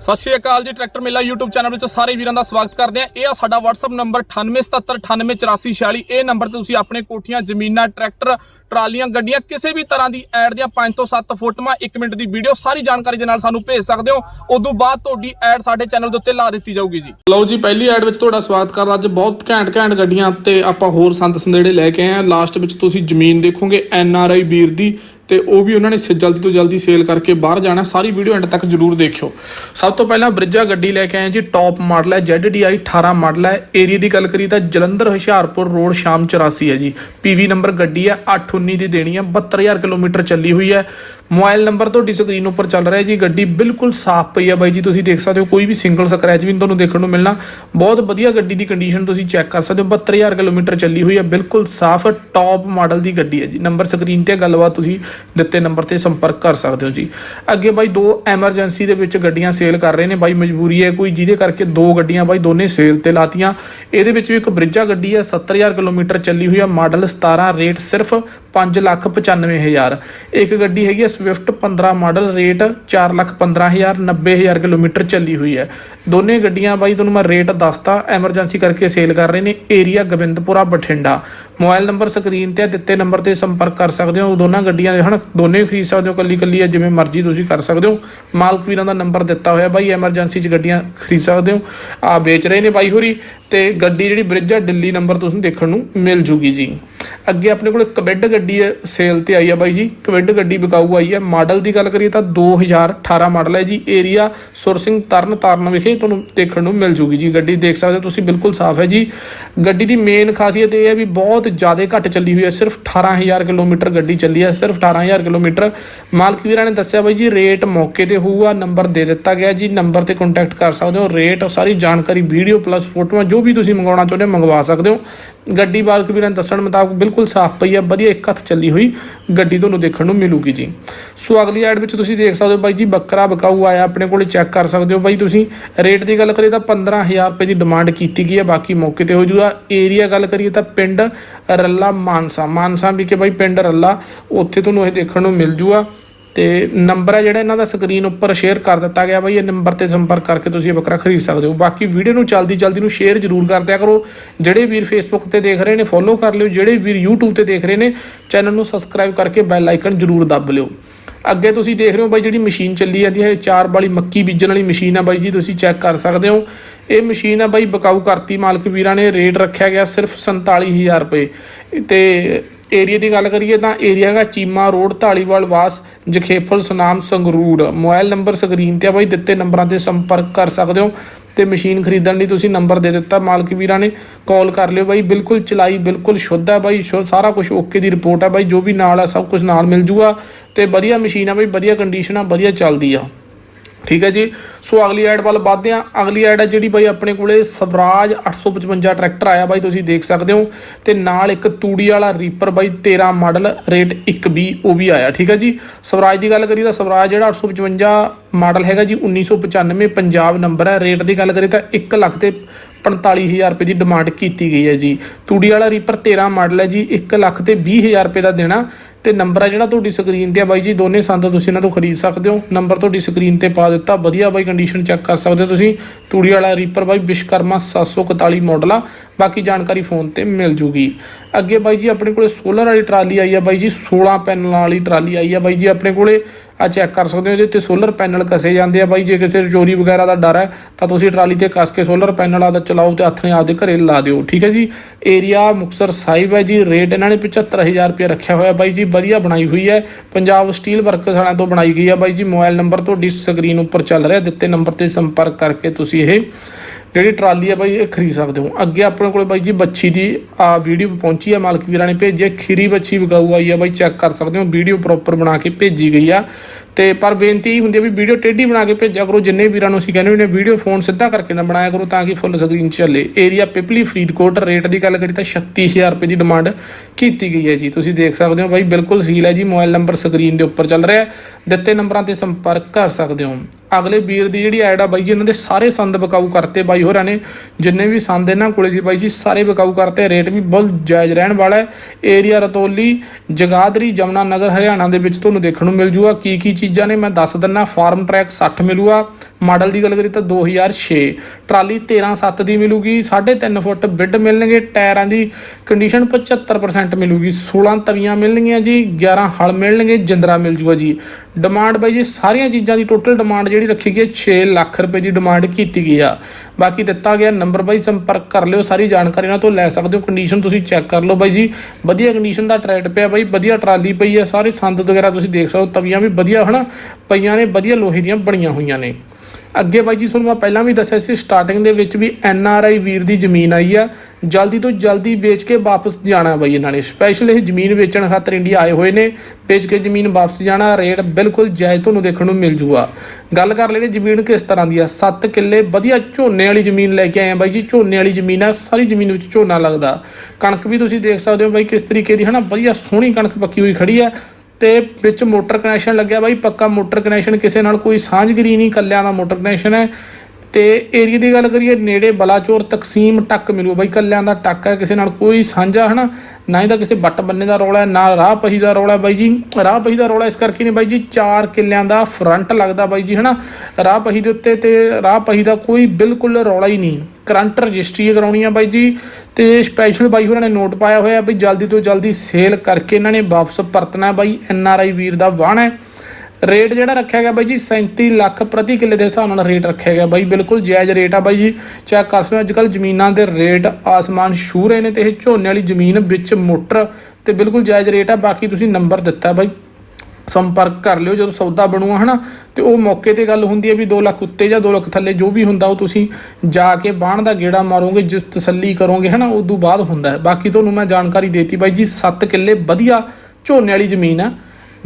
ਸਤਿ ਸ਼੍ਰੀ ਅਕਾਲ ਜੀ, ਟਰੈਕਟਰ ਮੇਲਾ YouTube ਚੈਨਲ ਵਿੱਚ ਸਾਰੇ ਵੀਰਾਂ ਦਾ ਸਵਾਗਤ ਕਰਦੇ ਆ ਇਹ ਆ ਸਾਡਾ WhatsApp ਨੰਬਰ 9877988446 ਇਹ ਨੰਬਰ ਤੇ ਤੁਸੀਂ ਆਪਣੇ ਕੋਠੀਆਂ, ਜ਼ਮੀਨਾਂ, ਟਰੈਕਟਰ, ਟਰਾਲੀਆਂ, ਗੱਡੀਆਂ ਕਿਸੇ ਵੀ ਤਰ੍ਹਾਂ ਦੀ ਐਡ ਦੀਆਂ 5 ਤੋਂ 7 ਫੋਟੋਆਂ 1 ਮਿੰਟ ਦੀ ਵੀਡੀਓ ਸਾਰੀ ਜਾਣਕਾਰੀ ਦੇ ਨਾਲ ਸਾਨੂੰ ਭੇਜ ਸਕਦੇ ਹੋ। ਉਦੋਂ ਬਾਅਦ ਤੁਹਾਡੀ ਐਡ ਸਾਡੇ ਚੈਨਲ ਦੇ ਉੱਤੇ ਲਾ ਦਿੱਤੀ ਜਾਊਗੀ ਜੀ। ਲਓ ਜੀ, ਪਹਿਲੀ ਐਡ ਵਿੱਚ ਤੁਹਾਡਾ ਸਵਾਗਤ ਕਰਦਾ ਅੱਜ ਬਹੁਤ ਘੈਂਟ ਘੈਂਟ ਗੱਡੀਆਂ ਤੇ ਆਪਾਂ ਹੋਰ ਸੰਤ ਸੰਦੇੜੇ ਲੈ ਕੇ ਆਏ ਆ ਲਾਸਟ ਵਿੱਚ ਤੁਸੀਂ ਜ਼ਮੀਨ ਦੇਖੋਗੇ, ਐਨ ਆਰ ਆਈ ਵੀਰ ਦੀ ਤੇ ਉਹ ਵੀ ਉਹਨਾਂ ਨੇ ਸ- ਜਲਦੀ ਤੋਂ ਜਲਦੀ ਸੇਲ ਕਰਕੇ ਬਾਹਰ ਜਾਣਾ। ਸਾਰੀ ਵੀਡੀਓ ਐਂਡ ਤੱਕ ਜਰੂਰ ਦੇਖਿਓ। ਸਭ ਤੋਂ ਪਹਿਲਾਂ ਬ੍ਰਿਜਾ ਗੱਡੀ ਲੈ ਕੇ ਆਏ ਜੀ ਟੌਪ ਮਾਡਲ ਹੈ ZDI 18 ਮਾਡਲ ਹੈ। ਏਰੀਆ ਦੀ ਗੱਲ ਕਰੀ ਤਾਂ ਜਲੰਧਰ ਹੁਸ਼ਿਆਰਪੁਰ ਰੋਡ ਸ਼ਾਮ 84 ਹੈ ਜੀ। ਪੀਵੀ ਨੰਬਰ ਗੱਡੀ ਹੈ 819 ਦੀ ਦੇਣੀ ਹੈ 72000 ਕਿਲੋਮੀਟਰ ਚੱਲੀ ਹੋਈ ਹੈ। ਮੋਬਾਈਲ ਨੰਬਰ ਤੁਹਾਡੀ ਸਕਰੀਨ ਉੱਪਰ ਚੱਲ ਰਿਹਾ ਜੀ, ਗੱਡੀ ਬਿਲਕੁਲ ਸਾਫ਼ ਪਈ ਆ ਬਾਈ ਜੀ, ਤੁਸੀਂ ਦੇਖ ਸਕਦੇ ਹੋ, ਕੋਈ ਵੀ ਸਿੰਗਲ ਸਕ੍ਰੈਚ ਵੀ ਤੁਹਾਨੂੰ ਦੇਖਣ ਨੂੰ ਮਿਲਣਾ। ਬਹੁਤ ਵਧੀਆ ਗੱਡੀ ਦੀ ਕੰਡੀਸ਼ਨ ਤੁਸੀਂ ਚੈੱਕ ਕਰ ਸਕਦੇ ਹੋ 72000 ਕਿਲੋਮੀਟਰ ਚੱਲੀ ਹੋਈ ਆ ਬਿਲਕੁਲ ਸਾਫ਼ ਟੌਪ ਮਾਡਲ ਦੀ ਗੱਡੀ ਹੈ ਜੀ। ਨੰਬਰ ਸਕਰੀਨ ਤੇ ਗੱਲਬਾਤ ਤੁਸੀਂ ਦਿੱਤੇ, ਨੰਬਰ ਤੇ ਸੰਪਰਕ ਕਰ ਸਕਦੇ ਹੋ ਜੀ। ਅੱਗੇ ਬਾਈ, ਦੋ ਐਮਰਜੈਂਸੀ ਦੇ ਵਿੱਚ ਗੱਡੀਆਂ ਸੇਲ ਕਰ ਰਹੇ ਨੇ ਬਾਈ, ਮਜਬੂਰੀ ਹੈ ਕੋਈ, ਜਿਹਦੇ ਕਰਕੇ ਦੋ ਗੱਡੀਆਂ ਬਾਈ ਦੋਨੇ ਸੇਲ ਤੇ ਲਾਤੀਆਂ। ਇਹਦੇ ਵਿੱਚ ਵੀ ਇੱਕ ਬ੍ਰਿਜਾ ਗੱਡੀ ਹੈ 70000 ਕਿਲੋਮੀਟਰ ਚੱਲੀ ਹੋਈ ਆ ਮਾਡਲ 17 ਰੇਟ ਸਿਰਫ 595000 ਇੱਕ ਗੱਡੀ ਹੈਗੀ ਹੈ ਸਵਿਫਟ 15 ਮਾਡਲ ਰੇਟ 415000 90000 ਕਿਲੋਮੀਟਰ ਚੱਲੀ ਹੋਈ ਹੈ। ਦੋਨੇ ਗੱਡੀਆਂ ਬਾਈ, ਤੁਹਾਨੂੰ ਮੈਂ ਰੇਟ ਦੱਸਤਾ ਐਮਰਜੈਂਸੀ ਕਰਕੇ ਸੇਲ ਕਰ ਰਹੇ ਨੇ area Gobindpura Bathinda. Mobile number screen ਤੇ ਹੈ, ਦਿੱਤੇ ਨੰਬਰ ਤੇ ਸੰਪਰਕ ਕਰ ਸਕਦੇ ਹੋ। ਦੋਨਾਂ ਗੱਡੀਆਂ ਦੇ ਹਨ? ਦੋਨੇ ਖਰੀਦ ਸਕਦੇ ਹੋ ਕੱਲੀ ਕੱਲੀ ਹੈ ਜਿਵੇਂ ਮਰਜ਼ੀ ਤੁਸੀਂ ਕਰ ਸਕਦੇ ਹੋ। ਮਾਲਕ ਵੀਰਾਂ ਦਾ ਨੰਬਰ ਦਿੱਤਾ ਹੋਇਆ ਬਾਈ ਐਮਰਜੈਂਸੀ 'ਚ ਗੱਡੀਆਂ ਖਰੀਦ ਸਕਦੇ ਹੋ। ਆ ਵੇਚ ਰਹੇ ਨੇ ਬਾਈ ਹੋਰੀ ਤੇ ਗੱਡੀ ਜਿਹੜੀ ਬ੍ਰਿਜ ਆ ਦਿੱਲੀ ਨੰਬਰ ਤੁਸੀਂ ਦੇਖਣ ਨੂੰ ਮਿਲ ਜੂਗੀ ਜੀ। ਅੱਗੇ ਆਪਣੇ ਕੋਲ ਕਵਿਡ ਗੱਡੀ ਹੈ ਸੇਲ ਤੇ ਆਈ ਹੈ ਬਾਈ ਜੀ। ਕਵਿਡ ਗੱਡੀ ਵਿਕਾਊ ਆਈ ਹੈ। ਮਾਡਲ ਦੀ ਗੱਲ ਕਰੀਏ ਤਾਂ 2018 ਮਾਡਲ ਹੈ ਜੀ। ਏਰੀਆ ਸੁਰਸਿੰਘ ਤਰਨ ਤਾਰਨ ਵਿਖੇ ਤੁਹਾਨੂੰ ਦੇਖਣ ਨੂੰ ਮਿਲ ਜੂਗੀ ਜੀ। ਗੱਡੀ ਦੇਖ ਸਕਦੇ ਹੋ ਤੁਸੀਂ ਬਿਲਕੁਲ ਸਾਫ਼ ਹੈ ਜੀ। ਗੱਡੀ ਦੀ ਮੇਨ ਖਾਸੀਅਤ ਇਹ ਹੈ ਵੀ ਬਹੁਤ ਜ਼ਿਆਦਾ ਘੱਟ ਚੱਲੀ ਹੋਈ ਹੈ। ਸਿਰਫ 18000 ਕਿਲੋਮੀਟਰ ਗੱਡੀ ਚੱਲੀ ਹੈ। ਸਿਰਫ 18000 ਕਿਲੋਮੀਟਰ। ਮਾਲਕ ਵੀਰਾਂ ਨੇ ਦੱਸਿਆ ਬਾਈ ਜੀ ਰੇਟ ਮੌਕੇ ਤੇ ਹੋਊਗਾ। ਨੰਬਰ ਦੇ ਦਿੱਤਾ ਗਿਆ ਜੀ। ਨੰਬਰ ਤੇ ਕੰਟੈਕਟ ਕਰ ਸਕਦੇ ਹੋ। ਰੇਟ ਸਾਰੀ ਜਾਣਕਾਰੀ ਵੀਡੀਓ ਪਲੱਸ ਫੋਟੋਆਂ ਜੋ ਵੀ ਤੁਸੀਂ ਮੰਗਵਾਉਣਾ ਚਾਹੁੰਦੇ ਹੋ, ਮੰਗਵਾ ਸਕਦੇ ਹੋ। ਗੱਡੀ ਮਾਲਕ ਵੀਰਾਂ ਨੇ ਦੱਸਣ ਮੁਤਾਬਕ ਬਿਲਕੁਲ ਸਾਫ਼ ਪਈ ਹੈ। ਵਧੀਆ ਇੱਕ ਹੱਥ ਚੱਲੀ ਹੋਈ ਗੱਡੀ ਤੁਹਾਨੂੰ ਦੇਖਣ ਨੂੰ ਮਿਲੂਗੀ ਜੀ। ਸੋ ਅਗਲੀ ਐਡ ਵਿੱਚ ਤੁਸੀਂ ਦੇਖ ਸਕਦੇ ਹੋ ਬਾਈ ਜੀ, ਬੱਕਰਾ ਬਕਾਊ ਆਇਆ। ਆਪਣੇ ਕੋਲ ਚੈੱਕ ਕਰ ਸਕਦੇ ਹੋ ਬਾਈ ਤੁਸੀਂ। ਰੇਟ ਦੀ ਗੱਲ ਕਰੀਏ ਤਾਂ 15000 ਰੁਪਏ ਦੀ ਡਿਮਾਂਡ ਕੀਤੀ ਗਈ ਹੈ। ਬਾਕੀ ਮੌਕੇ ਤੇ ਹੋ ਜੂਗਾ। ਏਰੀਆ ਗੱਲ ਕਰੀਏ ਤਾਂ ਪਿੰਡ ਰੱਲਾ ਮਾਨਸਾ। ਮਾਨਸਾ ਵੀ ਕਿ ਬਾਈ ਪਿੰਡ ਰੱਲਾ, ਉੱਥੇ ਤੁਹਾਨੂੰ ਇਹ ਦੇਖਣ ਨੂੰ ਮਿਲ ਜੂਗਾ। ਤੇ ਨੰਬਰ ਹੈ ਜਿਹੜਾ ਇਹਨਾਂ ਦਾ ਸਕਰੀਨ ਉੱਪਰ ਸ਼ੇਅਰ ਕਰ ਦਿੱਤਾ ਗਿਆ ਬਾਈ, ਇਹ ਨੰਬਰ ਤੇ ਸੰਪਰਕ ਕਰਕੇ ਤੁਸੀਂ ਇਹ ਬੱਕਰਾ ਖਰੀਦ ਸਕਦੇ ਹੋ। ਬਾਕੀ ਵੀਡੀਓ ਨੂੰ ਜਲਦੀ ਜਲਦੀ ਨੂੰ ਸ਼ੇਅਰ ਜ਼ਰੂਰ ਕਰ ਦਿਆ ਕਰੋ। ਜਿਹੜੇ ਵੀਰ ਫੇਸਬੁੱਕ ਤੇ ਦੇਖ ਰਹੇ ਨੇ ਫੋਲੋ ਕਰ ਲਿਓ। ਜਿਹੜੇ ਵੀਰ YouTube ਤੇ ਦੇਖ ਰਹੇ ਨੇ ਚੈਨਲ ਨੂੰ ਸਬਸਕ੍ਰਾਈਬ ਕਰਕੇ ਬੈਲ ਆਈਕਨ ਜ਼ਰੂਰ ਦੱਬ ਲਿਓ। ਅੱਗੇ ਤੁਸੀਂ ਦੇਖ ਰਹੇ ਹੋ ਬਾਈ ਜਿਹੜੀ ਮਸ਼ੀਨ ਚੱਲੀ ਜਾਂਦੀ ਹੈ, ਇਹ ਚਾਰ ਵਾਲੀ ਮੱਕੀ ਬੀਜਣ ਵਾਲੀ ਮਸ਼ੀਨ ਆ ਬਾਈ ਜੀ, ਤੁਸੀਂ ਚੈੱਕ ਕਰ ਸਕਦੇ ਹੋ। ਇਹ ਮਸ਼ੀਨ ਆ ਬਾਈ ਬਕਾਊ ਕਰਤੀ ਮਾਲਕ ਵੀਰਾਂ ਨੇ, ਰੇਟ ਰੱਖਿਆ ਗਿਆ ਸਿਰਫ 47000 ਰੁਪਏ। ਤੇ ਏਰੀਆ ਦੀ ਗੱਲ ਕਰੀਏ ਤਾਂ ਏਰੀਆ ਹੈਗਾ ਚੀਮਾ ਰੋਡ ਢਾਲੀਵਾਲ ਵਾਸ, Jakhepal, Sunam, Sangrur. Mobile number screen ਤੇ ਆ ਬਾਈ, ਦਿੱਤੇ ਨੰਬਰਾਂ ਤੇ ਸੰਪਰਕ ਕਰ ਸਕਦੇ ਹੋ ਤੇ ਮਸ਼ੀਨ ਖਰੀਦਣ ਲਈ ਤੁਸੀਂ ਨੰਬਰ ਦੇ ਦਿੱਤਾ ਮਾਲਕ ਵੀਰਾਂ ਨੇ। ਕਾਲ ਕਰ ਲਿਓ ਬਾਈ, ਬਿਲਕੁਲ ਚਲਾਈ, ਬਿਲਕੁਲ ਸ਼ੁੱਧ ਹੈ ਬਾਈ, ਸ਼ੁੱਧ- ਸਾਰਾ ਕੁਝ ਓਕੇ ਦੀ ਰਿਪੋਰਟ ਹੈ ਬਾਈ, ਜੋ ਵੀ ਨਾਲ ਹੈ ਸਭ ਕੁਝ ਨਾਲ ਮਿਲ ਜੂਗਾ। ਤੇ ਵਧੀਆ ਮਸ਼ੀਨ ਆ ਬਾਈ, ਵਧੀਆ ਕੰਡੀਸ਼ਨ ਆ, ਵਧੀਆ ਚੱਲਦੀ ਆ। ਠੀਕ ਹੈ ਜੀ? ਸੋ ਅਗਲੀ ਐਡ ਵੱਲ ਵਧਦੇ ਆ ਅਗਲੀ ਐਡ ਹੈ ਜਿਹੜੀ ਬਾਈ ਆਪਣੇ ਕੋਲੇ ਸਵਰਾਜ 855 ਟਰੈਕਟਰ ਆਇਆ ਬਾਈ, ਤੁਸੀਂ ਦੇਖ ਸਕਦੇ ਹੋ। ਤੇ ਨਾਲ ਇੱਕ ਤੂੜੀ ਵਾਲਾ ਰੀਪਰ ਬਾਈ 13 ਮਾਡਲ ਰੇਟ 1B ਉਹ ਵੀ ਆਇਆ। ਠੀਕ ਹੈ ਜੀ? ਸਵਰਾਜ ਦੀ ਗੱਲ ਕਰੀਏ ਤਾਂ ਸਵਰਾਜ ਜਿਹੜਾ 855 ਮਾਡਲ ਹੈਗਾ ਜੀ 1995 ਪੰਜਾਬ ਨੰਬਰ ਹੈ ਰੇਟ ਦੀ ਗੱਲ ਕਰੀਏ ਤਾਂ 1 ਲੱਖ ਤੇ 45000 ਰੁਪਏ ਦੀ ਡਿਮਾਂਡ ਕੀਤੀ ਗਈ ਹੈ ਜੀ। ਤੂੜੀ ਵਾਲਾ ਰੀਪਰ 13 ਮਾਡਲ ਹੈ ਜੀ 1 ਲੱਖ ਤੇ 20000 ਰੁਪਏ ਦਾ ਦੇਣਾ। ਤੇ ਨੰਬਰ ਆ ਜਿਹੜਾ ਤੁਹਾਡੀ ਸਕਰੀਨ ਤੇ ਆ ਬਾਈ ਜੀ, ਦੋਨੇ ਸੰਦ ਤੁਸੀਂ ਇਹਨਾਂ ਤੋਂ ਖਰੀਦ ਸਕਦੇ ਹੋ। ਨੰਬਰ ਤੁਹਾਡੀ ਸਕਰੀਨ ਤੇ ਪਾ ਦਿੱਤਾ, ਵਧੀਆ ਬਾਈ ਕੰਡੀਸ਼ਨ ਚੈੱਕ ਕਰ ਸਕਦੇ ਹੋ ਤੁਸੀਂ। ਤੂੜੀ ਵਾਲਾ ਰੀਪਰ ਬਾਈ ਵਿਸ਼ਕਰਮਾ 741 ਮਾਡਲ ਆ। ਬਾਕੀ ਜਾਣਕਾਰੀ ਫੋਨ ਤੇ ਮਿਲ ਜੂਗੀ। ਅੱਗੇ ਬਾਈ ਜੀ, ਆਪਣੇ ਕੋਲੇ ਸੋਲਰ ਵਾਲੀ ਟਰਾਲੀ ਆਈ ਆ ਬਾਈ ਜੀ 16 ਪੈਨਲਾਂ ਵਾਲੀ ਟਰਾਲੀ ਆਈ ਆ ਬਾਈ ਜੀ, ਆਪਣੇ ਕੋਲੇ ਆ ਚੈੱਕ ਕਰ ਸਕਦੇ ਹੋ, ਇਹਦੇ ਉੱਤੇ ਸੋਲਰ ਪੈਨਲ ਕਸੇ ਜਾਂਦੇ ਆ ਬਾਈ, ਜੇ ਕਿਸੇ ਚੋਰੀ ਵਗੈਰਾ ਦਾ ਡਰ ਹੈ, ਤਾਂ ਤੁਸੀਂ ਟਰਾਲੀ ਤੇ ਕੱਸ ਕੇ ਸੋਲਰ ਪੈਨਲ ਆਦਾ ਚਲਾਓ ਤੇ ਹੱਥ ਨੇ ਆਪਦੇ ਘਰੇ ਲਾ ਦਿਓ, ਠੀਕ ਹੈ ਜੀ? ਏਰੀਆ ਮੁਕਸਰ ਸਾਹਿਬ ਹੈ ਜੀ ਰੇਟ ਇਹਨਾਂ ਨੇ 75000 ਰੁਪਏ ਰੱਖਿਆ ਹੋਇਆ ਬਾਈ ਜੀ, ਵਧੀਆ ਬਣਾਈ ਹੋਈ ਹੈ। ਪੰਜਾਬ ਸਟੀਲ ਵਰਕਸ ਵਾਲਿਆਂ ਤੋਂ ਬਣਾਈ ਗਈ ਹੈ ਬਾਈ ਜੀ ਮੋਬਾਈਲ ਨੰਬਰ ਤੁਹਾਡੀ ਸਕਰੀਨ ਉੱਪਰ ਚੱਲ ਰਿਹਾ, ਦਿੱਤੇ ਨੰਬਰ ਤੇ ਸੰਪਰਕ ਕਰਕੇ ਤੁਸੀਂ ਇਹ ਜਿਹੜੀ ਟਰਾਲੀ ਆ ਬਾਈ, ਇਹ ਖਰੀਦ ਸਕਦੇ ਹੋ। ਅੱਗੇ ਆਪਣੇ ਕੋਲ ਬਾਈ ਜੀ ਬੱਚੀ ਦੀ ਆ ਵੀਡੀਓ ਪਹੁੰਚੀ ਆ, ਮਾਲਕ ਵੀਰਾਂ ਨੇ ਭੇਜੀ ਹੈ ਖੀਰੀ ਬੱਚੀ ਵਿਕਾਊ ਆਈ ਆ ਬਾਈ ਚੈੱਕ ਕਰ ਸਕਦੇ ਹੋ। ਵੀਡੀਓ ਪ੍ਰੋਪਰ ਬਣਾ ਕੇ ਭੇਜੀ ਗਈ ਆ। ਤੇ ਪਰ ਬੇਨਤੀ ਇਹ ਹੁੰਦੀ ਹੈ ਵੀ ਵੀਡੀਓ ਟੇਢੀ ਬਣਾ ਕੇ ਭੇਜਿਆ ਕਰੋ। ਜਿੰਨੇ ਵੀਰਾਂ ਨੂੰ ਅਸੀਂ ਕਹਿੰਦੇ ਹੁੰਦੇ ਵੀਡੀਓ ਫੋਨ ਸਿੱਧਾ ਕਰਕੇ ਨਾ ਬਣਾਇਆ ਕਰੋ ਤਾਂ ਕਿ ਫੁੱਲ ਸਕਰੀਨ 'ਚ ਚੱਲੇ। ਏਰੀਆ ਪਿਪਲੀ ਫਰੀਦਕੋਟ ਰੇਟ ਦੀ ਗੱਲ ਕਰੀ ਤਾਂ 36000 ਰੁਪਏ ਦੀ ਡਿਮਾਂਡ ਕੀਤੀ ਗਈ ਹੈ ਜੀ। ਤੁਸੀਂ ਦੇਖ ਸਕਦੇ ਹੋ ਬਾਈ, ਬਿਲਕੁਲ ਸੀਲ ਹੈ ਜੀ। ਮੋਬਾਈਲ ਨੰਬਰ ਸਕਰੀਨ ਦੇ ਉੱਪਰ ਚੱਲ ਰਿਹਾ ਦਿੱਤੇ ਨੰਬਰਾਂ ਤੇ ਸੰਪਰਕ ਕਰ ਸਕਦੇ ਹੋ। ਅਗਲੇ ਵੀਰ ਦੀ ਜਿਹੜੀ ਐਡ ਆ ਬਾਈ ਜੀ, ਇਹਨਾਂ ਦੇ ਸਾਰੇ ਸੰਦ ਬਕਾਊ ਕਰਤੇ ਬਾਈ ਹੋਰਾਂ ਨੇ। ਜਿੰਨੇ ਵੀ ਸੰਦ ਇਹਨਾਂ ਕੋਲੇ ਸੀ ਬਾਈ ਜੀ, ਸਾਰੇ ਬਕਾਊ ਕਰਤੇ। ਰੇਟ ਵੀ ਬਹੁਤ ਜਾਇਜ਼ ਰਹਿਣ ਵਾਲਾ ਹੈ। ਏਰੀਆ ਰਤੌਲੀ, ਜਗਾਦਰੀ, ਜਮਨਾ ਨਗਰ, ਹਰਿਆਣਾ ਦੇ ਵਿੱਚ ਤੁਹਾਨੂੰ ਦੇਖਣ ਨੂੰ ਮਿਲ ਜੂਗਾ। ਕੀ ਕੀ ਚੀਜ਼ਾਂ ਨੇ, ਮੈਂ ਦੱਸ ਦਿੰਨਾ। ਫਾਰਮ ਟਰੈਕ 60 ਮਿਲੂਗਾ। ਮਾਡਲ ਦੀ ਗੱਲ ਕਰੀ ਤਾਂ 2006 ਟਰਾਲੀ 13.7 ਦੀ ਮਿਲੂਗੀ 3.5 ਫੁੱਟ ਬਿੱਡ ਮਿਲਣਗੇ, ਟਾਇਰਾਂ ਦੀ ਕੰਡੀਸ਼ਨ 75% ਮਿਲੂਗੀ 16 ਤਵੀਆਂ ਮਿਲਣਗੀਆਂ ਜੀ 11 ਹਲ ਮਿਲਣਗੇ, ਜਿੰਦਰਾ ਮਿਲ ਜੂਗਾ ਜੀ। ਡਿਮਾਂਡ ਬਾਈ ਜੀ, ਸਾਰੀਆਂ ਚੀਜ਼ਾਂ ਦੀ ਟੋਟਲ ਡਿਮਾਂਡ ਜਿਹੜੀ ਰੱਖੀ ਗਈ ਹੈ 6 ਲੱਖ ਰੁਪਏ ਦੀ ਡਿਮਾਂਡ ਕੀਤੀ ਗਈ ਆ। ਬਾਕੀ ਦਿੱਤਾ ਗਿਆ ਨੰਬਰ ਬਾਈ, ਸੰਪਰਕ ਕਰ ਲਿਓ, ਸਾਰੀ ਜਾਣਕਾਰੀ ਇਹਨਾਂ ਤੋਂ ਲੈ ਸਕਦੇ ਹੋ ਕੰਡੀਸ਼ਨ ਤੁਸੀਂ ਚੈੱਕ ਕਰ ਲਓ ਬਾਈ ਜੀ। ਵਧੀਆ ਕੰਡੀਸ਼ਨ ਦਾ ਟਰੈਕਟ ਪਿਆ ਬਾਈ, ਵਧੀਆ ਟਰਾਲੀ ਪਈ ਆ, ਸਾਰੇ ਸੰਦ ਵਗੈਰਾ ਤੁਸੀਂ ਦੇਖ ਸਕਦੇ ਹੋ, ਤਵੀਆਂ ਵੀ ਵਧੀਆ ਹਨਾ, ਪਈਆਂ ਨੇ, ਵਧੀਆ ਲੋਹੇ ਦੀਆਂ ਬਣੀਆਂ ਹੋਈਆਂ ਨੇ। ਅੱਗੇ ਬਾਈ ਜੀ ਤੁਹਾਨੂੰ ਮੈਂ ਪਹਿਲਾਂ ਵੀ ਦੱਸਿਆ ਸੀ ਸਟਾਰਟਿੰਗ ਦੇ ਵਿੱਚ ਵੀ ਐਨ ਆਰ ਆਈ ਵੀਰ ਦੀ ਜ਼ਮੀਨ ਆਈ ਆ। ਜਲਦੀ ਤੋਂ ਜਲਦੀ ਵੇਚ ਕੇ ਵਾਪਸ ਜਾਣਾ ਬਾਈ ਇਹਨਾਂ ਨੇ। ਸਪੈਸ਼ਲ ਇਹ ਜ਼ਮੀਨ ਵੇਚਣ ਖਾਤਰ ਇੰਡੀਆ ਆਏ ਹੋਏ ਨੇ। ਵੇਚ ਕੇ ਜ਼ਮੀਨ ਵਾਪਸ ਜਾਣਾ, ਰੇਟ ਬਿਲਕੁਲ ਜਾਇਜ਼ ਤੁਹਾਨੂੰ ਦੇਖਣ ਨੂੰ ਮਿਲ ਜੂਗਾ। ਗੱਲ ਕਰ ਲੈਣੇ ਜ਼ਮੀਨ ਕਿਸ ਤਰ੍ਹਾਂ ਦੀ ਆ। 7 ਕਿੱਲੇ ਵਧੀਆ ਝੋਨੇ ਵਾਲੀ ਜ਼ਮੀਨ ਲੈ ਕੇ ਆਏ ਆ ਬਾਈ ਜੀ। ਝੋਨੇ ਵਾਲੀ ਜ਼ਮੀਨ ਆ, ਸਾਰੀ ਜ਼ਮੀਨ ਵਿੱਚ ਝੋਨਾ ਲੱਗਦਾ। ਕਣਕ ਵੀ ਤੁਸੀਂ ਦੇਖ ਸਕਦੇ ਹੋ ਬਾਈ ਕਿਸ ਤਰੀਕੇ ਦੀ, ਹਨਾ, ਵਧੀਆ ਸੋਹਣੀ ਕਣਕ ਪੱਕੀ ਹੋਈ ਖੜੀ ਆ। ਤੇ ਵਿੱਚ ਮੋਟਰ ਕਨੈਕਸ਼ਨ ਲੱਗਿਆ ਬਾਈ, ਪੱਕਾ ਮੋਟਰ ਕਨੈਕਸ਼ਨ ਕਿਸੇ ਨਾਲ ਕੋਈ ਸਾਂਝਗਿਰੀ ਨਹੀਂ, ਕੱਲਿਆਂ ਦਾ ਮੋਟਰ ਕਨੈਕਸ਼ਨ ਹੈ। ਤੇ ਏਰੀਆ ਦੀ ਗੱਲ ਕਰੀਏ, ਨੇੜੇ ਬਲਾਚੌਰ, ਤਕਸੀਮ ਟੱਕ ਮਿਲੂ ਬਾਈ, ਕੱਲਿਆਂ ਦਾ ਟੱਕ ਹੈ, ਕਿਸੇ ਨਾਲ ਕੋਈ ਸਾਂਝਾ ਹਨਾ, ਨਾ ਹੀ ਤਾਂ ਕਿਸੇ ਬੱਟ ਬੰਨੇ ਦਾ ਰੌਲਾ ਹੈ, ਨਾ ਰਾਹ ਪਹੀ ਦਾ ਰੌਲਾ ਬਾਈ ਜੀ। ਰਾਹ ਪਹੀ ਦਾ ਰੌਲਾ ਇਸ ਕਰਕੇ ਨਹੀਂ ਬਾਈ ਜੀ, ਚਾਰ ਕਿੱਲਿਆਂ ਦਾ ਫਰੰਟ ਲੱਗਦਾ ਬਾਈ ਜੀ, ਹਨਾ। ਰਾਹ ਪਹੀ ਦੇ ਉੱਤੇ ਤੇ ਰਾਹ ਪਹੀ ਦਾ ਕੋਈ ਬਿਲਕੁਲ ਰੌਲਾ ਹੀ ਨਹੀਂ। ਕਰੰਟ ਰਜਿਸਟਰੀ ਕਰਾਉਣੀ ਆ ਬਾਈ ਜੀ, ਤੇ ਸਪੈਸ਼ਲ ਬਾਈ ਹੋਰਾਂ ਨੇ ਨੋਟ ਪਾਇਆ ਹੋਇਆ ਵੀ ਜਲਦੀ ਤੋਂ ਜਲਦੀ ਸੇਲ ਕਰਕੇ ਇਹਨਾਂ ਨੇ ਵਾਪਸ ਪਰਤਣਾ ਬਾਈ ਐਨ ਆਰ ਆਈ ਵੀਰ ਦਾ ਵਾਹਣ ਹੈ। ਰੇਟ ਜਿਹੜਾ ਰੱਖਿਆ ਗਿਆ ਬਾਈ ਜੀ 37 ਲੱਖ ਪ੍ਰਤੀ ਕਿੱਲੇ ਦੇ ਹਿਸਾਬ ਨਾਲ ਰੇਟ ਰੱਖਿਆ ਗਿਆ ਬਾਈ, ਬਿਲਕੁਲ ਜਾਇਜ਼ ਰੇਟ ਆ ਬਾਈ ਜੀ। ਚੈੱਕ ਕਰ ਸਕਦੇ ਅੱਜ ਕੱਲ ਜ਼ਮੀਨਾਂ ਦੇ ਰੇਟ ਆਸਮਾਨ ਛੂ ਰਹੇ ਨੇ ਤੇ ਇਹ ਝੋਨੇ ਵਾਲੀ ਜ਼ਮੀਨ ਵਿੱਚ ਮੋਟਰ ਤੇ ਬਿਲਕੁਲ ਜਾਇਜ਼ ਰੇਟ ਆ। ਬਾਕੀ ਤੁਸੀਂ ਨੰਬਰ ਦਿੱਤਾ ਬਾਈ, ਸੰਪਰਕ ਕਰ ਲਿਓ ਜਦੋਂ ਸੌਦਾ ਬਣੂਆ, ਹਨਾ? ਤੇ ਉਹ ਮੌਕੇ ਤੇ ਗੱਲ ਹੁੰਦੀ ਹੈ ਵੀ 2 ਲੱਖ ਉੱਤੇ ਜਾਂ 2 ਲੱਖ ਥੱਲੇ ਜੋ ਵੀ ਹੁੰਦਾ ਉਹ ਤੁਸੀਂ ਜਾ ਕੇ ਬਾਣ ਦਾ ਗੇੜਾ ਮਾਰੋਗੇ, ਜਿਸ ਤਸੱਲੀ ਕਰੋਗੇ, ਹਨਾ? ਤੋਂ ਬਾਅਦ ਹੁੰਦਾ ਹੈ। ਬਾਕੀ ਤੁਹਾਨੂੰ ਮੈਂ ਜਾਣਕਾਰੀ ਦੇਤੀ ਬਾਈ ਜੀ 7 ਕਿੱਲੇ ਵਧੀਆ ਝੋਨੇ ਵਾਲੀ ਜ਼ਮੀਨ ਆ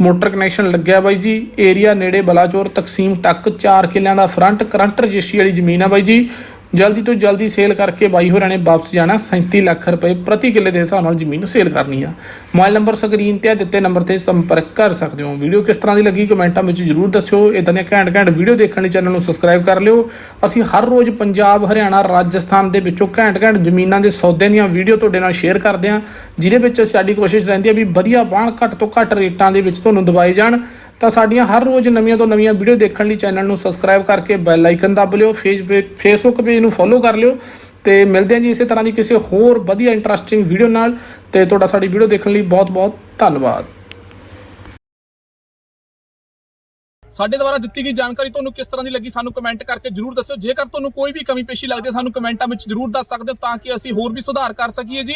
ਮੋਟਰ ਕਨੈਕਸ਼ਨ ਲੱਗਿਆ ਬਾਈ ਜੀ, ਏਰੀਆ ਨੇੜੇ ਬਲਾਚੌਰ ਤਕਸੀਮ ਟੱਕ ਚਾਰ ਕਿਲਿਆਂ ਦਾ ਫਰੰਟ ਕਰੰਟ ਰਜਿਸਟਰੀ ਵਾਲੀ ਜ਼ਮੀਨ ਆ ਬਾਈ ਜੀ। ਜਲਦੀ ਤੋਂ ਜਲਦੀ ਸੇਲ ਕਰਕੇ ਬਾਈ ਹੋਰਾਂ ਨੇ ਵਾਪਸ ਜਾਣਾ। 37 ਲੱਖ ਰੁਪਏ ਪ੍ਰਤੀ ਕਿੱਲੇ ਦੇ ਹਿਸਾਬ ਨਾਲ ਜ਼ਮੀਨ ਸੇਲ ਕਰਨੀ ਆ। ਮੋਬਾਈਲ ਨੰਬਰ, ਸਕਰੀਨ ਤੇ ਆ, ਦਿੱਤੇ ਨੰਬਰ ਤੇ ਸੰਪਰਕ ਕਰ ਸਕਦੇ ਹੋ। ਵੀਡੀਓ ਕਿਸ ਤਰ੍ਹਾਂ ਦੀ ਲੱਗੀ ਕਮੈਂਟਾਂ ਵਿੱਚ ਜਰੂਰ ਦੱਸਿਓ। ਇਦਾਂ ਦੀਆਂ ਘੈਂਟ ਘੈਂਟ ਵੀਡੀਓ ਦੇਖਣ ਲਈ ਚੈਨਲ ਨੂੰ ਸਬਸਕ੍ਰਾਈਬ ਕਰ ਲਿਓ। ਅਸੀਂ ਹਰ ਰੋਜ਼ ਪੰਜਾਬ, ਹਰਿਆਣਾ, ਰਾਜਸਥਾਨ ਦੇ ਵਿੱਚੋਂ ਘੈਂਟ ਘੈਂਟ ਜ਼ਮੀਨਾਂ ਦੇ ਸੌਦੇ ਦੀਆਂ ਵੀਡੀਓ ਤੁਹਾਡੇ ਨਾਲ ਸ਼ੇਅਰ ਕਰਦੇ ਹਾਂ, ਜਿਹਦੇ ਵਿੱਚ ਸਾਡੀ ਕੋਸ਼ਿਸ਼ ਰਹਿੰਦੀ ਹੈ ਵੀ ਵਧੀਆ ਬਾਣ ਘੱਟ ਤੋਂ ਘੱਟ ਰੇਟਾਂ ਦੇ ਵਿੱਚ ਤੁਹਾਨੂੰ ਦਵਾਈ ਜਾਣ। ਤਾਂ ਸਾਡੀਆਂ ਹਰ ਰੋਜ਼ ਨਵੀਆਂ ਤੋਂ ਨਵੀਆਂ ਵੀਡੀਓ ਦੇਖਣ ਲਈ ਚੈਨਲ ਨੂੰ ਸਬਸਕ੍ਰਾਈਬ ਕਰਕੇ ਬੈਲ ਆਈਕਨ ਦਬ ਲਿਓ ਫੇਸਬੁੱਕ ਪੇਜ ਨੂੰ ਫੋਲੋ ਕਰ ਲਿਓ ਤੇ ਮਿਲਦੇ ਹਾਂ ਜੀ ਇਸੇ ਤਰ੍ਹਾਂ ਦੀ ਕਿਸੇ ਹੋਰ ਵਧੀਆ ਇੰਟਰਸਟਿੰਗ ਵੀਡੀਓ ਨਾਲ ਤੇ ਤੁਹਾਡਾ ਸਾਡੀ ਵੀਡੀਓ ਦੇਖਣ ਲਈ ਬਹੁਤ ਬਹੁਤ ਧੰਨਵਾਦ। ਸਾਡੇ ਦੁਆਰਾ ਦਿੱਤੀ ਗਈ ਜਾਣਕਾਰੀ ਤੁਹਾਨੂੰ ਕਿਸ ਤਰ੍ਹਾਂ ਦੀ ਲੱਗੀ ਸਾਨੂੰ ਕਮੈਂਟ ਕਰਕੇ ਜਰੂਰ ਦੱਸਿਓ। ਜੇਕਰ ਤੁਹਾਨੂੰ ਕੋਈ ਵੀ ਕਮੀ ਪੇਸ਼ੀ ਲੱਗਦੀ ਹੈ ਸਾਨੂੰ ਕਮੈਂਟਾਂ ਵਿੱਚ ਜਰੂਰ ਦੱਸ ਸਕਦੇ ਹੋ ਤਾਂ ਕਿ ਅਸੀਂ ਹੋਰ ਵੀ ਸੁਧਾਰ ਕਰ ਸਕੀਏ ਜੀ।